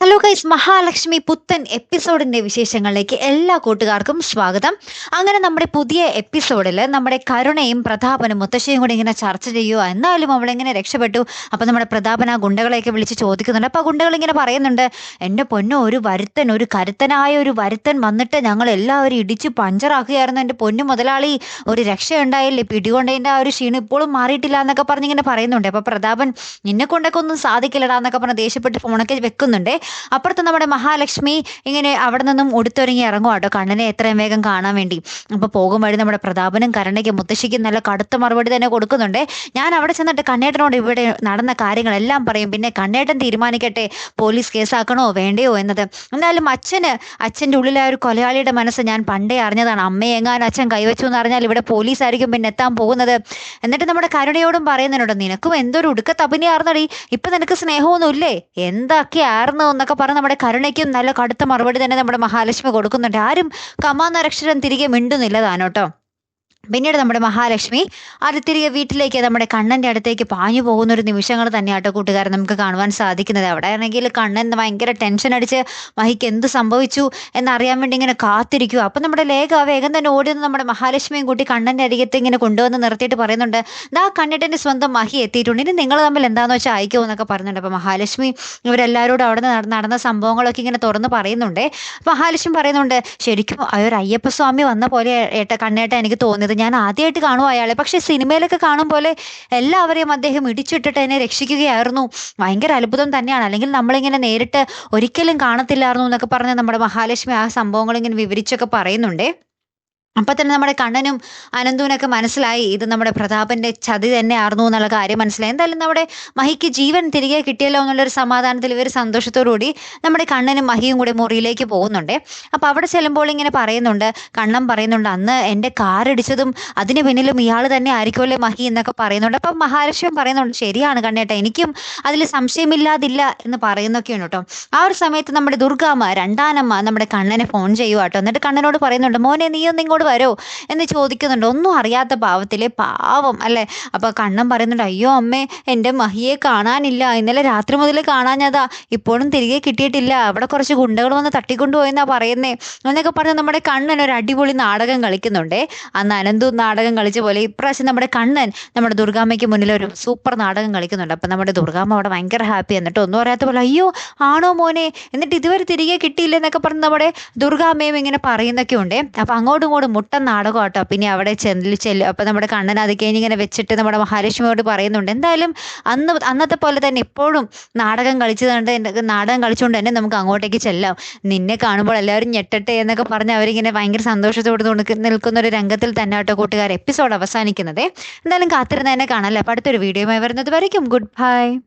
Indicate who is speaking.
Speaker 1: Hello guys Mahalakshmi പുത്തൻ എപ്പിസോഡിന്റെ വിശേഷങ്ങളിലേക്ക് എല്ലാ കൂട്ടുകാർക്കും സ്വാഗതം. അങ്ങനെ നമ്മുടെ പുതിയ എപ്പിസോഡിൽ നമ്മുടെ കരുണയും പ്രതാപനും മുത്തശ്ശിയും കൂടി ഇങ്ങനെ ചർച്ച ചെയ്യുക എന്നാലും അവളിങ്ങനെ രക്ഷപ്പെട്ടു? അപ്പം നമ്മുടെ പ്രതാപൻ ആ ഗുണ്ടകളെയൊക്കെ വിളിച്ച് ചോദിക്കുന്നുണ്ട്. അപ്പോൾ ആ പറയുന്നുണ്ട് എന്റെ പൊന്നു ഒരു വരുത്തൻ ഒരു കരുത്തനായ ഒരു വരുത്തൻ വന്നിട്ട് ഞങ്ങൾ എല്ലാവരും ഇടിച്ച് പഞ്ചറാക്കുകയായിരുന്നു. എന്റെ പൊന്നു മുതലാളി ഒരു രക്ഷയുണ്ടായില്ലേ? പിടികൊണ്ടതിന്റെ ആ ഒരു ക്ഷീണം ഇപ്പോഴും മാറിയിട്ടില്ല എന്നൊക്കെ പറഞ്ഞിങ്ങനെ പറയുന്നുണ്ട്. അപ്പോൾ പ്രതാപൻ നിന്നെ കൊണ്ടൊക്കെ ഒന്നും സാധിക്കില്ലടാ എന്നൊക്കെ പറഞ്ഞ് ദേഷ്യപ്പെട്ട് ഫോണൊക്കെ വെക്കുന്നുണ്ട്. അപ്പുറത്ത് നമ്മുടെ മഹാലക്ഷ്മി ഇങ്ങനെ അവിടെ നിന്നും ഉടുത്തൊരുങ്ങി ഇറങ്ങും കേട്ടോ. കണ്ണനെ എത്രയും വേഗം കാണാൻ വേണ്ടി. അപ്പോൾ പോകും വഴി നമ്മുടെ പ്രതാപനും കരണയ്ക്ക് മുത്തശ്ശിക്കും നല്ല കടുത്ത മറുപടി തന്നെ കൊടുക്കുന്നുണ്ട്. ഞാൻ അവിടെ ചെന്നിട്ട് കണ്ണേട്ടനോട് ഇവിടെ നടന്ന കാര്യങ്ങളെല്ലാം പറയും. പിന്നെ കണ്ണേട്ടൻ തീരുമാനിക്കട്ടെ പോലീസ് കേസാക്കണോ വേണ്ടയോ എന്നത്. എന്നാലും അച്ഛന് അച്ഛന്റെ ഉള്ളിലായ ഒരു കൊലയാളിയുടെ മനസ്സ് ഞാൻ പണ്ടേ അറിഞ്ഞതാണ്. അമ്മയെ എങ്ങാനും അച്ഛൻ കൈവച്ചു എന്ന് അറിഞ്ഞാൽ ഇവിടെ പോലീസ് ആയിരിക്കും പിന്നെ എത്താൻ പോകുന്നത്. എന്നിട്ട് നമ്മുടെ കരുണയോടും പറയുന്നതിനോട് നിനക്കും എന്തൊരു ഉടുക്കത്ത് ഇപ്പം ഇപ്പൊ നിനക്ക് സ്നേഹമൊന്നുമില്ലേ? എന്തൊക്കെയായിരുന്നു എന്നൊക്കെ പറഞ്ഞ് നമ്മുടെ കരുണയ്ക്കും നല്ല കടുത്ത മറുപടി തന്നെ നമ്മുടെ മഹാലക്ഷ്മി കൊടുക്കുന്നുണ്ട്. ആരും കമാന്നൊരക്ഷരം തിരികെ മിണ്ടുന്നില്ല താനോട്ടോ. പിന്നീട് നമ്മുടെ മഹാലക്ഷ്മി അത് തിരികെ വീട്ടിലേക്ക് നമ്മുടെ കണ്ണന്റെ അടുത്തേക്ക് പാഞ്ഞു പോകുന്ന ഒരു നിമിഷങ്ങൾ തന്നെയാട്ടോ കൂട്ടുകാരൻ നമുക്ക് കാണുവാൻ സാധിക്കുന്നത്. അവിടെ ആണെങ്കിൽ കണ്ണൻ ഭയങ്കര ടെൻഷൻ അടിച്ച് മഹിക്ക് എന്ത് സംഭവിച്ചു? എന്നറിയാൻ വേണ്ടി ഇങ്ങനെ കാത്തിരിക്കുക അപ്പം നമ്മുടെ ലേഖ വേഗം തന്നെ ഓടി നിന്ന് നമ്മുടെ മഹാലക്ഷ്മിയും കൂട്ടി കണ്ണന്റെ അരികത്ത് ഇങ്ങനെ കൊണ്ടുവന്ന് നിർത്തിയിട്ട് പറയുന്നുണ്ട് ദാ കണ്ണിട്ടന്റെ സ്വന്തം മഹി എത്തിയിട്ടുണ്ട്. ഇനി നിങ്ങൾ തമ്മിൽ എന്താണെന്ന് വെച്ചാൽ അയക്കുമോ എന്നൊക്കെ പറയുന്നുണ്ട് അപ്പോൾ മഹാലക്ഷ്മി ഇവരെല്ലാവരോടും അവിടെ നടന്ന സംഭവങ്ങളൊക്കെ ഇങ്ങനെ തുറന്ന് പറയുന്നുണ്ട്. മഹാലക്ഷ്മി പറയുന്നുണ്ട് ശരിക്കും ഒരു അയ്യപ്പസ്വാമി വന്ന പോലെ ഏട്ട കണ്ണേട്ട എനിക്ക് തോന്നിയത് ഞാൻ ആദ്യമായിട്ട് കാണും അയാളെ. പക്ഷെ സിനിമയിലൊക്കെ കാണും പോലെ എല്ലാവരെയും അദ്ദേഹം ഇടിച്ചിട്ടിട്ട് എന്നെ രക്ഷിക്കുകയായിരുന്നു. ഭയങ്കര അത്ഭുതം തന്നെയാണ്. അല്ലെങ്കിൽ നമ്മളിങ്ങനെ നേരിട്ട് ഒരിക്കലും കാണത്തില്ലായിരുന്നു എന്നൊക്കെ പറഞ്ഞ് നമ്മുടെ മഹാലക്ഷ്മി ആ സംഭവങ്ങൾ ഇങ്ങനെ വിവരിച്ചൊക്കെ പറയുന്നുണ്ട്. അപ്പം തന്നെ നമ്മുടെ കണ്ണനും അനന്തുവിനൊക്കെ മനസ്സിലായി ഇത് നമ്മുടെ പ്രതാപന്റെ ചതി തന്നെ തന്നെയായിരുന്നു എന്നുള്ള കാര്യം മനസ്സിലായി. എന്തായാലും നമ്മുടെ മഹിക്ക് ജീവൻ തിരികെ കിട്ടിയല്ലോ എന്നുള്ളൊരു സമാധാനത്തിൽ ഇവർ സന്തോഷത്തോടുകൂടി നമ്മുടെ കണ്ണനും മഹിയും കൂടി മുറിയിലേക്ക് പോകുന്നുണ്ട്. അപ്പോൾ അവിടെ ചെല്ലുമ്പോൾ ഇങ്ങനെ പറയുന്നുണ്ട് കണ്ണൻ പറയുന്നുണ്ട് അന്ന് എന്റെ കാറിടിച്ചതും അതിന് പിന്നിലും ഇയാൾ തന്നെ ആയിരിക്കുമല്ലേ മഹി എന്നൊക്കെ പറയുന്നുണ്ട്. അപ്പം മഹാലക്ഷ്മി പറയുന്നുണ്ട് ശരിയാണ് കണ്ണേട്ട എനിക്കും അതിൽ സംശയമില്ലാതില്ല എന്ന് പറയുന്നൊക്കെയാണ് കേട്ടോ. ആ ഒരു സമയത്ത് നമ്മുടെ ദുർഗാമ്മ രണ്ടാനമ്മ നമ്മുടെ കണ്ണനെ ഫോൺ ചെയ്യുക കേട്ടോ. എന്നിട്ട് കണ്ണനോട് പറയുന്നുണ്ട് മോനെ നീ ഒന്ന് വരോ എന്ന് ചോദിക്കുന്നുണ്ട്. ഒന്നും അറിയാത്ത പാവത്തിലെ പാവം അല്ലേ? അപ്പോൾ കണ്ണൻ പറയുന്നുണ്ട് അയ്യോ അമ്മേ എന്റെ മഹിയെ കാണാനില്ല. ഇന്നലെ രാത്രി മുതൽ കാണാഞ്ഞതാ. ഇപ്പോഴും തിരികെ കിട്ടിയിട്ടില്ല. അവിടെ കുറച്ച് ഗുണ്ടകൾ വന്ന് തട്ടിക്കൊണ്ടുപോയെന്നാ പറയുന്നേ. എന്നൊക്കെ പറഞ്ഞ് നമ്മുടെ കണ്ണൻ ഒരു അടിപൊളി നാടകം കളിക്കുന്നുണ്ടേ. അന്ന് അനന്തു നാടകം കളിച്ച പോലെ ഇപ്രാവശ്യം നമ്മുടെ കണ്ണൻ നമ്മുടെ ദുർഗാമ്മയ്ക്ക് മുന്നിൽ ഒരു സൂപ്പർ നാടകം കളിക്കുന്നുണ്ട്. അപ്പം നമ്മുടെ ദുർഗാമ്മ അവിടെ ഭയങ്കര ഹാപ്പി എന്നിട്ട് ഒന്നും അറിയാത്ത പോലെ അയ്യോ ആണോ മോനെ? എന്നിട്ട് ഇതുവരെ തിരികെ കിട്ടിയില്ല എന്നൊക്കെ പറഞ്ഞ് നമ്മുടെ ദുർഗാമ്മയും ഇങ്ങനെ പറയുന്നൊക്കെ ഉണ്ട് അപ്പം അങ്ങോട്ടും ഇങ്ങോട്ടും മുട്ടൻ നാടകം ആട്ടോ. പിന്നെ അവിടെ ചെല്ലി ചെല്ലും. അപ്പം നമ്മുടെ കണ്ണൻ അത് കഴിഞ്ഞ് ഇങ്ങനെ വെച്ചിട്ട് നമ്മുടെ മഹാലക്ഷ്മിയോട് പറയുന്നുണ്ട്. എന്തായാലും അന്ന് അന്നത്തെ പോലെ തന്നെ ഇപ്പോഴും നാടകം കളിച്ചതുകൊണ്ട് നാടകം കളിച്ചുകൊണ്ട് തന്നെ നമുക്ക് അങ്ങോട്ടേക്ക് ചെല്ലാം. നിന്നെ കാണുമ്പോൾ എല്ലാവരും ഞെട്ടട്ടെ എന്നൊക്കെ പറഞ്ഞ് അവരിങ്ങനെ ഭയങ്കര സന്തോഷത്തോട് നിൽക്കുന്ന- ഒരു രംഗത്തിൽ തന്നെ ആട്ടോ കൂട്ടുകാർ എപ്പിസോഡ് അവസാനിക്കുന്നത്. എന്തായാലും കാത്തിരുന്ന് തന്നെ കാണാം അല്ലേ? അപ്പം അടുത്തൊരു വീഡിയോയുമായി വരുന്നത് വരയ്ക്കും. Good bye